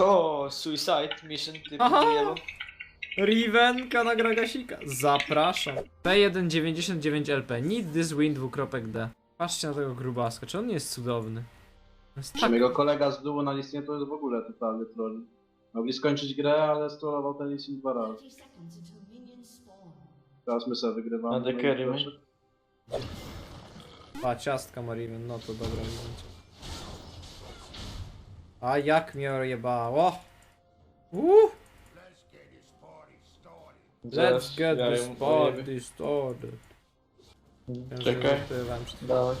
O, Suicide Mission typu Aha. yellow. Rivenka na Gragasika. Zapraszam. P199 LP. Need this win dwukropek D. Patrzcie na tego grubaska. Czy on nie jest cudowny? Jest tak... Kolega z dół na liście to jest w ogóle totalny troll. Mogli skończyć grę, ale strollował ten listing dwa razy. Teraz my sobie wygrywamy. Na the no carry. A, ciastka ma Riven. No to dobra. Riven. A jak mnie jebało? Uh, Zaraz let's get ja this ją party started. Ja Czekaj. żartowałem przed chwilą. Dawaj.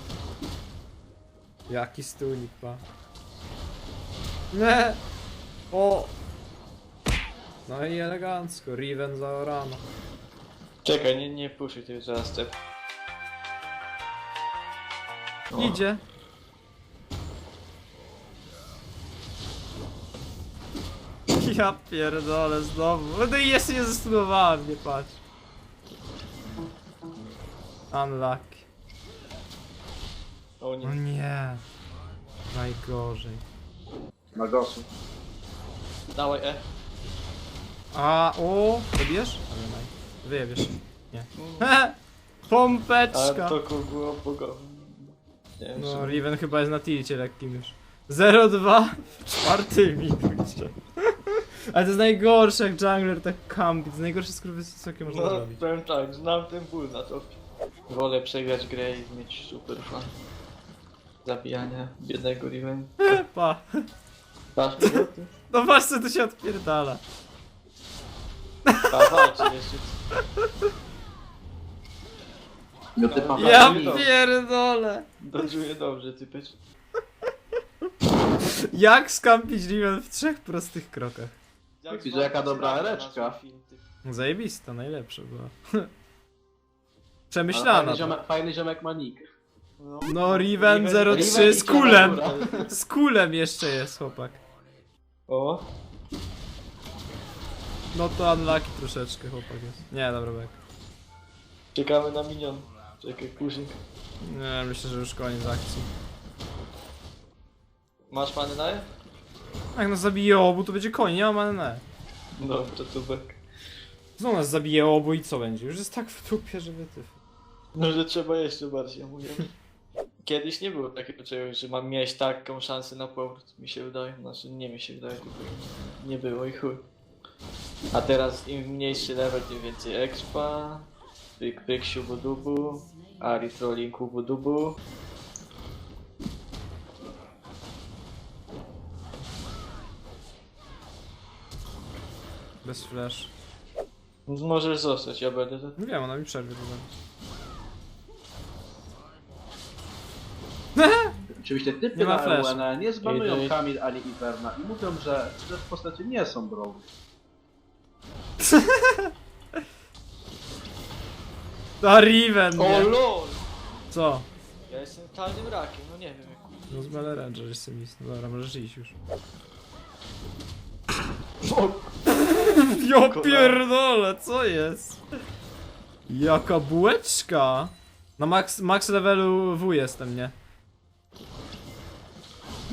Jaki stunik ma. Nie! O! No i elegancko, Riven zaorano. Czekaj, nie, nie puszuj tych zaraz step. O, Idzie. Ja pierdolę znowu. No i jeszcze nie zastudowałem, nie patrz. Unlucky. O O nie. nie. Najgorzej. Na gosu. Dawaj E. A, o, wybierz? Ale naj. Wyjebiesz. Nie. Mm. Ale Pompeczka. to kogo. Nie wiem, No, czy- Riven chyba jest na tilcie lekkim już. 0-2 w czwartym minucie. Ale to jest najgorsze, jak jungler tak campi. To jest najgorsze skurwysyństwo, jakie można No, zrobić. powiem tak, znam ten ból na topie. Wolę przegrać grę i mieć super fan. Zabijania biednego Riven. Pa. Dasz mi go? No patrz co tu się odpierdala. A walczy jeszcze. Typa Ja Bartolini. pierdolę. Dodżuję dobrze, typecz. Jak skampić Riven w trzech prostych krokach? Widzę, jaka dobra ereczka. Zajebista, najlepsza była. Przemyślana. Fajny ziomek, fajny ziomek ma nick. No, No Riven Riven 03 idzie z kulem. Z kulem jeszcze jest chłopak. O, No to unlucky troszeczkę chłopak jest. Nie, dobra bek. czekamy na minion. Czekaj, kuzik. Nie, myślę, że już koniec akcji. Masz many na je? Jak nas zabije obu, to będzie koń, nie ma many ne. Dobrze, to bek. Znowu nas zabije obu i co będzie? Już jest tak w dupie, że wytyf. No, że trzeba jeszcze bardziej, ja mówię. Kiedyś nie było takiego czegoś, że mam mieć taką szansę na powrót, mi się wydaje. Znaczy, nie mi się wydaje, tylko nie było i chuj. A teraz im mniejszy level, tym więcej expa. Pyk, pyk, siubu-dubu. Ari trolling ubu-dubu. Bez flash. Możesz zostać, ja będę to. Nie wiem, ona mi przerwie tutaj. Oczywiście typy Nie ma na flash. LUN nie zbanują Idę. Kamil ani Iverna i mówią, że te postacie nie są broły. To Riven, O nie? lol! Co? Ja jestem totalnym rakiem, no nie wiem jak. No z Mele Ranger jestem nic. No dobra, możesz iść już. O, Ja pierdolę, co jest? Jaka bułeczka! Na max, max levelu W jestem, nie?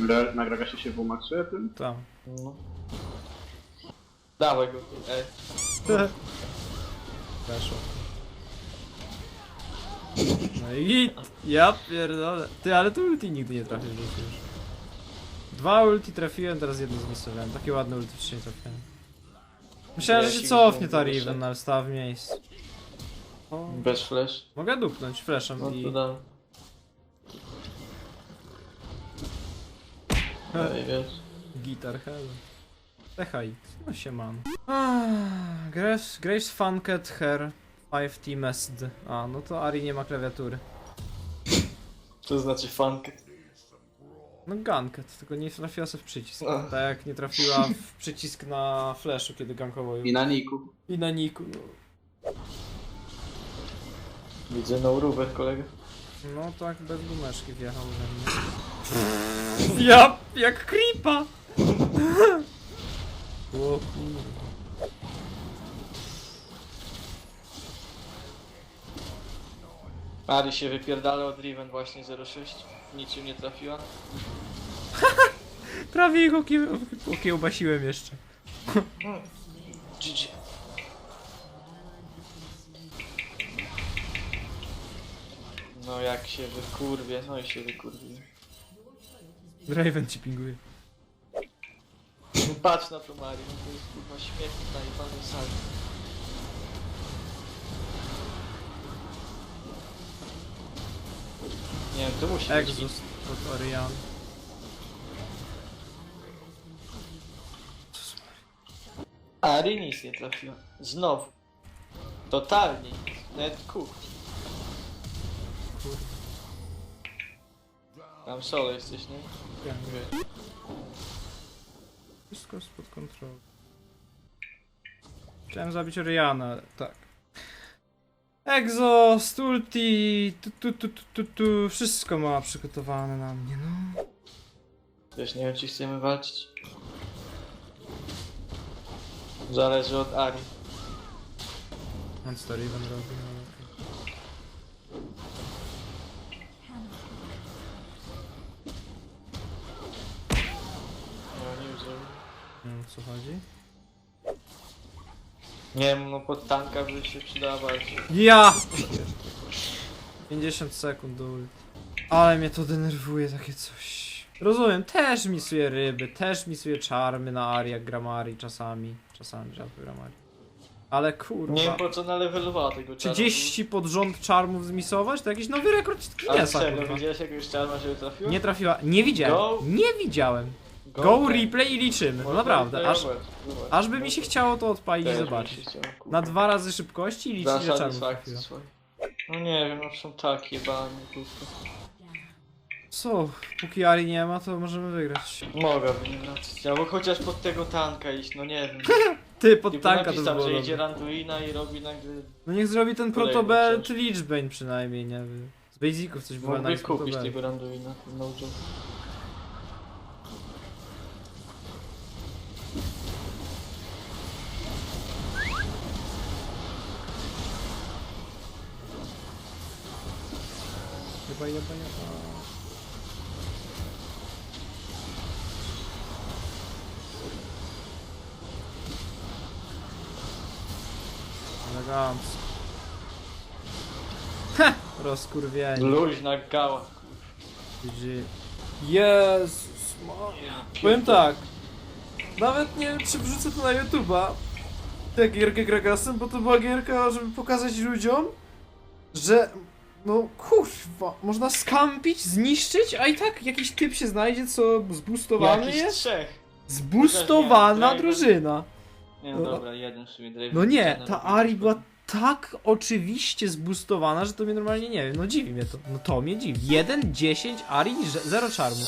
Re- Na Gragasie się wymaksuje tym? Tam. no. Dawaj go, ej. Weszło. No i git. Ja pierdolę. Ty, ale tu ulti nigdy nie trafisz już. Dwa ulti trafiłem, teraz jedno zmisowałem. Takie ładne ulti wcześniej trafiłem. Myślałem, że się cofnie ta Riven, ale stała w miejscu. O, Bez flash. mogę dupnąć flashem No i... to dam. Ej, wiesz. Guitar Hell. THX, no się mam. Ah, Grace, Grace Funket Hair 5T Messed. A, no to Ari nie ma klawiatury. To znaczy funk. No Gunket, tylko nie trafiła sobie w przycisk. No. Tak jak nie trafiła w przycisk na flashu, kiedy gankował ją. I na niku. I na niku. No. Widzę no rubek kolega. no tak bez gumeczki wjechał we mnie. Ja, jak creepa! O kurwa. Ari się wypierdala od Riven właśnie 06. Niczym nie trafiła. Prawie ich okie- okiełbasiłem jeszcze. GG. No jak się wykurwie, no i się wykurwie. Draven ci pinguje. Patrz na to Mario, no to jest kurwa śmietnik na jebanej sali. To musi być. Exhaust od Orion. Ari nic nie trafiła. Znowu. Totalnie. Nawet kuch. Kurde. Tam solo jesteś, nie? Ja nie wiem. Mówię. Wszystko jest pod kontrolą. Chciałem zabić Oriana, tak. Exhaust, ulti, tu, tu, tu, tu, tu, tu, wszystko ma przygotowane na mnie, no. Wiesz, nie wiem czy chcemy walczyć. Zależy od Ari. On story Riven robi, no. No nie wiem, Nie wiem o co chodzi. Nie wiem, no pod tanka by się przydała bardziej. Ja! 50 sekund do ulti. Ale mnie to denerwuje takie coś. Rozumiem, też misuję ryby, też misuję czarmy na Ari, jak Gramari czasami. Czasami rzadko Gramari. Ale Nie wiem kurwa. po co ona levelowała tego czarnu. 30 pod rząd czarmów zmisować? To jakiś nowy rekord Ale Guinnessa, czego, kurwa. widziałeś jakiegoś czarna się trafiła? Nie trafiła. Nie widziałem. Go. Nie widziałem. Go replay i liczymy. No naprawdę. Aż, aż by mi się chciało to odpalić i by zobaczyć. Na dwa razy szybkości i liczyć, że czarno. No nie wiem, no są takie bany, kurwa. Co? Póki Ari nie ma, to możemy wygrać. Nie wracać, albo chociaż pod tego tanka iść, no nie wiem. Ty, pod tanka to napisał, było że idzie dobre. Randuina i robi nagle... No niech zrobi ten Kolejny protobelt przecież. przynajmniej, nie wiem. Z basiców coś było na Mógłby kupić tego Randuina, no joke. Jeba. Elegancko. Ha! Rozkurwienie. Luźna gała. GG. Jezus Maria. Powiem tak. Nawet nie wiem, czy wrzucę to na YouTube'a. Tę gierkę Gragasem, bo to była gierka, żeby pokazać ludziom, że no kurwa, można skampić, zniszczyć, a i tak jakiś typ się znajdzie, co zbustowany Jakiś jest? trzech. Zbustowana nie, drużyna. Nie, no, dobra, jeden w sumie. No nie, ta Ari była tak oczywiście zbustowana, że to mnie normalnie nie wiem. No dziwi mnie to. No to mnie dziwi. 1, 10, Ari, że- zero czarmu.